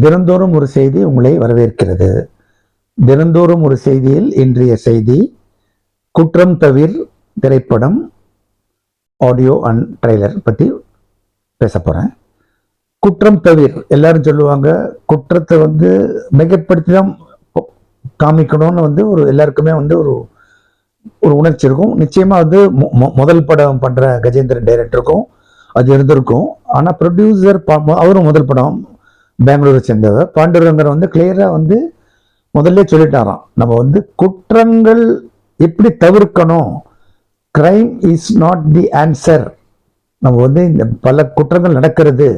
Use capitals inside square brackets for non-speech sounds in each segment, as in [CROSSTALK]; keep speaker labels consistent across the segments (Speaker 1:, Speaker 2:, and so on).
Speaker 1: தினந்தோறும் ஒரு செய்தி உங்களை வரவேற்கிறது. தினந்தோறும் ஒரு செய்தியில் இன்றைய செய்தி குற்றம் தவிர் திரைப்படம் ஆடியோ அண்ட் ட்ரைலர் பற்றி பேச போகிறேன் குற்றம் தவிர் எல்லாரும் சொல்லுவாங்க குற்றத்தை வந்து மிகப்படுத்தி தான் காமிக்கணும்னு வந்து ஒரு எல்லாருக்குமே வந்து ஒரு ஒரு உணர்ச்சி இருக்கும். நிச்சயமாக வந்து மொ- மொ- முதல் படம் பண்ணுற கஜேந்திரன் டைரக்டருக்கும் அது இருந்திருக்கும். ஆனால் ப்ரொடியூசர் அவரும் முதல் படம் பெங்களூரை சேர்ந்தவர். பாண்டுரங்கர் வந்து கிளியராக வந்து முதல்ல சொல்லிட்டாராம். நம்ம வந்து குற்றங்கள் எப்படி தவிர்க்கணும்? Crime is not the answer நம்ம வந்து இந்த பல குற்றங்கள் நடக்கிறது.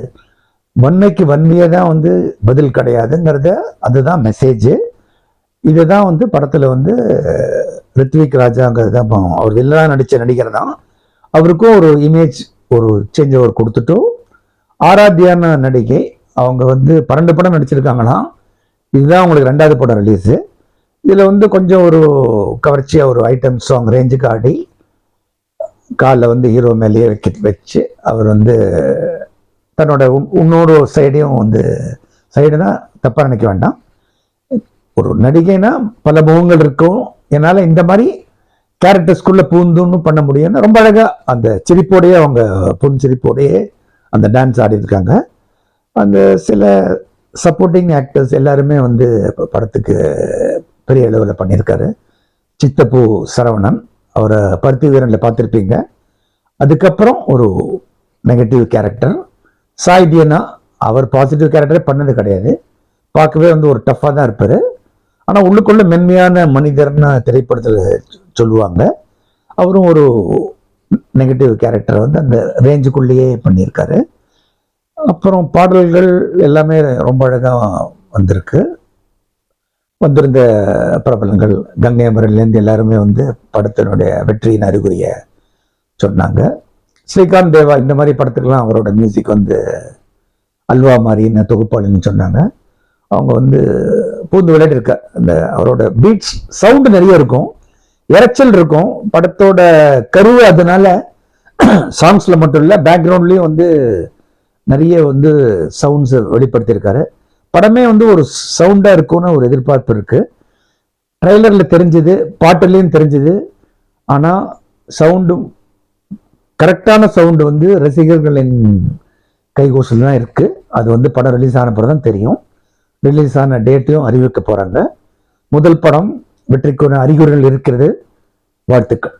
Speaker 1: வன்மைக்கு வன்மையே தான் வந்து பதில் கிடையாதுங்கிறத அதுதான் மெசேஜ் இதுதான் வந்து படத்தில் வந்து ரித்விக் ராஜாங்கிறது தான் அவர் வில்லனாக நடித்த நடிகர் தான். அவருக்கும் ஒரு இமேஜ் ஒரு சேஞ்ச் ஓவர் கொடுத்துட்டும். ஆராத்தியான நடிகை அவங்க வந்து பன்னெண்டு படம் நடிச்சிருக்காங்களாம் இதுதான் அவங்களுக்கு ரெண்டாவது படம் ரிலீஸு இதில் வந்து கொஞ்சம் ஒரு கவர்ச்சியாக ஒரு ஐட்டம் சாங் ரேஞ்சுக்கு ஆடி காலில் வந்து ஹீரோ மேலேயே வைக்க வச்சு அவர் வந்து தன்னோட உன்- இன்னொரு சைடையும் வந்து சைடுனா தப்பாக நினைக்க வேண்டாம். ஒரு நடிகைனா பல முகங்கள் இருக்கும். என்னால் இந்த மாதிரி கேரக்டர்ஸ்குள்ளே பூந்துன்னு பண்ண முடியும்னா ரொம்ப அழகாக அந்த சிரிப்போடையே அவங்க புன் சிரிப்போடையே அந்த டான்ஸ் ஆடி இருக்காங்க அந்த சில சப்போர்ட்டிங் ஆக்டர்ஸ் எல்லாருமே வந்து படத்துக்கு பெரிய அளவில் பண்ணியிருக்காரு. சித்தப்பூ சரவணன் அவரை பருத்தி வீரனில் பார்த்துருப்பீங்க. அதுக்கப்புறம் ஒரு நெகட்டிவ் கேரக்டர் சாய் தியனா அவர் பாசிட்டிவ் கேரக்டரே பண்ணது கிடையாது. பார்க்கவே வந்து ஒரு டஃப்பாக தான் இருப்பார். ஆனால் உள்ளுக்குள்ள மென்மையான மனிதர்னு திரைப்படத்தில் சொல்லுவாங்க. அவரும் ஒரு நெகட்டிவ் கேரக்டர் வந்து அந்த ரேஞ்சுக்குள்ளேயே பண்ணியிருக்காரு. அப்புறம் பாடல்கள் எல்லாமே ரொம்ப அழகாக வந்திருக்கு. வந்திருந்த பிரபலங்கள் கங்கை அமரன்லேருந்து எல்லாருமே வந்து படத்தினுடைய வெற்றியின் அறிகுறியை சொன்னாங்க. ஸ்ரீகாந்த் தேவா இந்த மாதிரி படத்துக்கெல்லாம் அவரோட மியூசிக் வந்து அல்வா மாதிரின்னு தொகுப்பாளின்னு சொன்னாங்க. அவங்க வந்து பூந்து விளையாட்டு இருக்க அந்த அவரோட பீட்ஸ் சவுண்டு நிறைய இருக்கும். இரைச்சல் இருக்கும். படத்தோட கருவு அதனால [CLEARS THROAT] சாங்ஸில் மட்டும் இல்லை பேக்ரவுண்ட்லேயும் வந்து நிறைய வந்து சவுண்ட்ஸ் வெளிப்படுத்தியிருக்காரு. படமே வந்து ஒரு சவுண்டாக இருக்கும்னு ஒரு எதிர்பார்ப்பு இருக்குது ட்ரைலரில் தெரிஞ்சுது பாட்டுலேயும் தெரிஞ்சுது. ஆனால் சவுண்டும் கரெக்டான சவுண்டு வந்து ரசிகர்களின் கைகோசில் தான் இருக்குது அது வந்து படம் ரிலீஸ் ஆன பிறகு தான் தெரியும். ரிலீஸ் ஆன டேட்டையும் அறிவிக்க போகிறாங்க முதல் படம் வெற்றிக்கான அறிகுறிகள் இருக்கிறது. வாழ்த்துக்கள்.